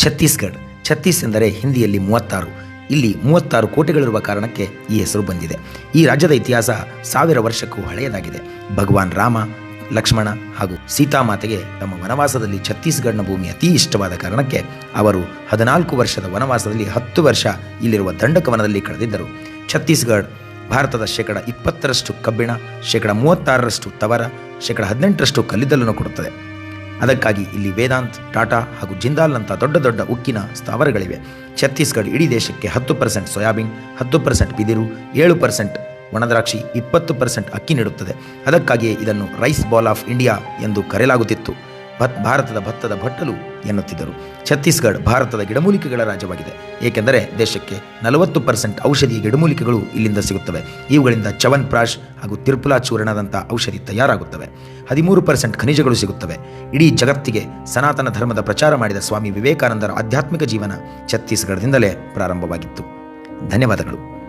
ಛತ್ತೀಸ್ಗಢ. ಛತ್ತೀಸ್ ಎಂದರೆ ಹಿಂದಿಯಲ್ಲಿ ಮೂವತ್ತಾರು. ಇಲ್ಲಿ ಮೂವತ್ತಾರು ಕೋಟೆಗಳಿರುವ ಕಾರಣಕ್ಕೆ ಈ ಹೆಸರು ಬಂದಿದೆ. ಈ ರಾಜ್ಯದ ಇತಿಹಾಸ ಸಾವಿರ ವರ್ಷಕ್ಕೂ ಹಳೆಯದಾಗಿದೆ. ಭಗವಾನ್ ರಾಮ, ಲಕ್ಷ್ಮಣ ಹಾಗೂ ಸೀತಾಮಾತೆಗೆ ತಮ್ಮ ವನವಾಸದಲ್ಲಿ ಛತ್ತೀಸ್ಗಢನ ಭೂಮಿ ಅತಿ ಇಷ್ಟವಾದ ಕಾರಣಕ್ಕೆ ಅವರು ಹದಿನಾಲ್ಕು ವರ್ಷದ ವನವಾಸದಲ್ಲಿ ಹತ್ತು ವರ್ಷ ಇಲ್ಲಿರುವ ದಂಡಕವನದಲ್ಲಿ ಕಳೆದಿದ್ದರು. ಛತ್ತೀಸ್ಗಢ ಭಾರತದ ಶೇಕಡ ಇಪ್ಪತ್ತರಷ್ಟು ಕಬ್ಬಿಣ, ಶೇಕಡ ಮೂವತ್ತಾರರಷ್ಟು ತವರ, ಶೇಕಡ ಹದಿನೆಂಟರಷ್ಟು ಕಲ್ಲಿದ್ದಲನ್ನು ಕೊಡುತ್ತದೆ. ಅದಕ್ಕಾಗಿ ಇಲ್ಲಿ ವೇದಾಂತ್, ಟಾಟಾ ಹಾಗೂ ಜಿಂದಾಲ್ ಅಂತ ದೊಡ್ಡ ದೊಡ್ಡ ಉಕ್ಕಿನ ಸ್ಥಾವರಗಳಿವೆ. ಛತ್ತೀಸ್ಗಢ ಇಡೀ ದೇಶಕ್ಕೆ ಹತ್ತು ಪರ್ಸೆಂಟ್ ಸೋಯಾಬೀನ್, ಹತ್ತು ಪರ್ಸೆಂಟ್ ಬಿದಿರು, ಏಳು ಪರ್ಸೆಂಟ್ ಒಣದ್ರಾಕ್ಷಿ, ಇಪ್ಪತ್ತು ಪರ್ಸೆಂಟ್ ಅಕ್ಕಿ ನೀಡುತ್ತದೆ. ಅದಕ್ಕಾಗಿಯೇ ಇದನ್ನು ರೈಸ್ ಬಾಲ್ ಆಫ್ ಇಂಡಿಯಾ ಎಂದು ಕರೆಯಲಾಗುತ್ತಿತ್ತು. ಭತ್ ಭಾರತದ ಭತ್ತದ ಭಟ್ಟಲು ಎನ್ನುತ್ತಿದ್ದರು. ಛತ್ತೀಸ್ಗಢ ಭಾರತದ ಗಿಡಮೂಲಿಕೆಗಳ ರಾಜ್ಯವಾಗಿದೆ. ಏಕೆಂದರೆ ದೇಶಕ್ಕೆ ನಲವತ್ತು ಪರ್ಸೆಂಟ್ ಔಷಧಿ ಗಿಡಮೂಲಿಕೆಗಳು ಇಲ್ಲಿಂದ ಸಿಗುತ್ತವೆ. ಇವುಗಳಿಂದ ಚವನ್ ಪ್ರಾಶ್ ಹಾಗೂ ತಿರುಪುಲಾ ಚೂರ್ಣದಂಥ ಔಷಧಿ ತಯಾರಾಗುತ್ತವೆ. ಹದಿಮೂರು ಪರ್ಸೆಂಟ್ ಖನಿಜಗಳು ಸಿಗುತ್ತವೆ. ಇಡೀ ಜಗತ್ತಿಗೆ ಸನಾತನ ಧರ್ಮದ ಪ್ರಚಾರ ಮಾಡಿದ ಸ್ವಾಮಿ ವಿವೇಕಾನಂದರ ಆಧ್ಯಾತ್ಮಿಕ ಜೀವನ ಛತ್ತೀಸ್ಗಢದಿಂದಲೇ ಪ್ರಾರಂಭವಾಗಿತ್ತು. ಧನ್ಯವಾದಗಳು.